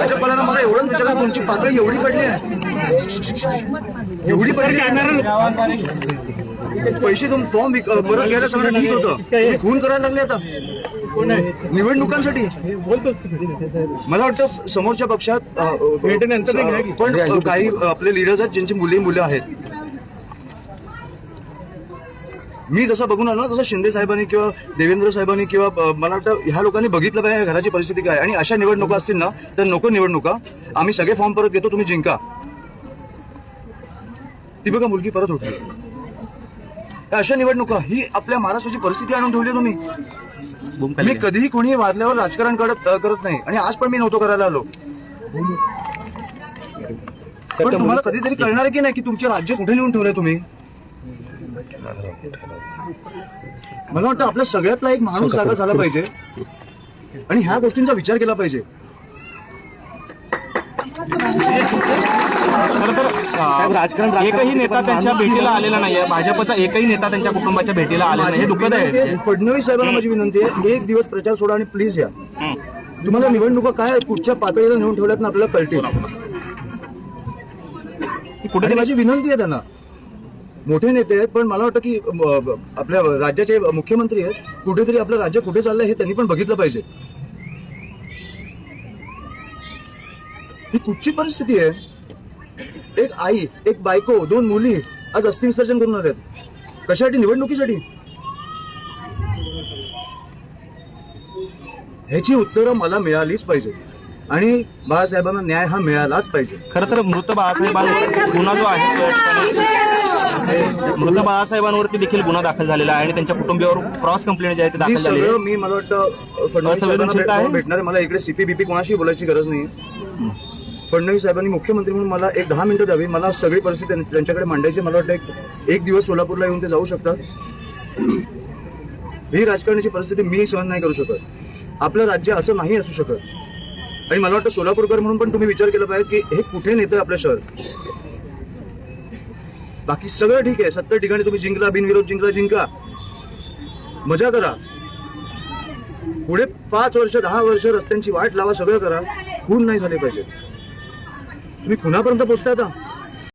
भाजपवाल्यांना मला एवढंच विचारा तुमची पातळी एवढी पडली आहे? एवढी पडली आहे. पैसे तुम फॉर्म परत घ्यायला सगळं ठीक होतं. खून करायला लागले आता. निवडणुकांसाठी. मला वाटतं समोरच्या पक्षात पण काही आपले लिडर्स आहेत ज्यांची मुली मुलं आहेत. मी जसं बघून आलो ना तसं शिंदे साहेबांनी किंवा देवेंद्र साहेबांनी किंवा मला वाटतं ह्या लोकांनी बघितलं पाहिजे घराची परिस्थिती काय. आणि अशा निवडणुका असतील ना तर नको निवडणुका. आम्ही सगळे फॉर्म परत घेतो तुम्ही जिंका. ती बघा मुलगी परत उठली. अशा निवडणुका ही आपल्या महाराष्ट्राची परिस्थिती आणून ठेवली तुम्ही. मी कधीही कोणी वारल्यावर राजकारण करत करत नाही. आणि आज पण मी नव्हतो करायला आलो. पण तुम्हाला कधीतरी कळणार की नाही की तुमचे राज्य कुठे नेऊन ठेवलंय तुम्ही? मला वाटतं आपल्या सगळ्यातला एक माणूस जागा झाला पाहिजे. आणि ह्या गोष्टींचा विचार केला पाहिजे. अं, एकही नेता त्यांच्या भेटीला आलेला नाहीये. भाजपचा एकही नेता त्यांच्या कुटुंबाच्या भेटीला आलेला नाही हे दुःखद आहे. फडणवीस साहेबांना माझी विनंती आहे एक दिवस प्रचार सोडा आणि प्लीज या. तुम्हाला निवडणुका काय कुठच्या पातळीला नेऊन ठेवल्यात ना आपल्याला कळतील. आणि माझी विनंती आहे त्यांना मोठे नेते आहेत पण मला वाटतं की आपल्या राज्याचे मुख्यमंत्री आहेत कुठेतरी आपलं राज्य कुठे चाललंय हे त्यांनी पण बघितलं पाहिजे. ही कुठची परिस्थिती आहे? एक आई एक बायको दोन मुली आज अस्थिविसर्जन करून आहेत. कशासाठी? निवडणुकीसाठी? ह्याची उत्तरं मला मिळालीच पाहिजे आणि बाळासाहेबांना न्याय हा मिळालाच पाहिजे. खरं तर मृत बाळासाहेबांवर गुन्हा जो आहे मृत बाळासाहेबांवरती देखील गुन्हा दाखल झालेला आहे आणि त्यांच्या कुटुंबियावर क्रॉस कंप्लेंट जे आहे ते मी दाखल झाली सगळं आहे. मी मला वाटतं आहे? भेटणार. मला इकडे सीपी बीपी कोणाशी बोलायची गरज नाही. फडणवीस साहेबांनी मुख्यमंत्री म्हणून मला एक दहा मिनिटं द्यावी. मला सगळी परिस्थिती त्यां- त्यांच्याकडे मांडायची मला वाटतं एक एक दिवस सोलापूरला येऊन ते जाऊ शकतात. ही राजकारणाची परिस्थिती मी सहन नाही करू शकत. आपलं राज्य असं नाही असू शकत. आणि मला वाटतं सोलापूरकर म्हणून पण तुम्ही विचार केला पाहिजे की हे कुठे नेतं आपलं शहर? बाकी सगळं ठीक आहे. सत्तर ठिकाणी तुम्ही जिंकला बिनविरोध जिंकला जिंका. मजा करा. पुढे पाच वर्ष दहा वर्ष रस्त्यांची वाट लावा सगळं करा. खून नाही झाले पाहिजे. तुम्ही खुनापर्यंत पोचता आता.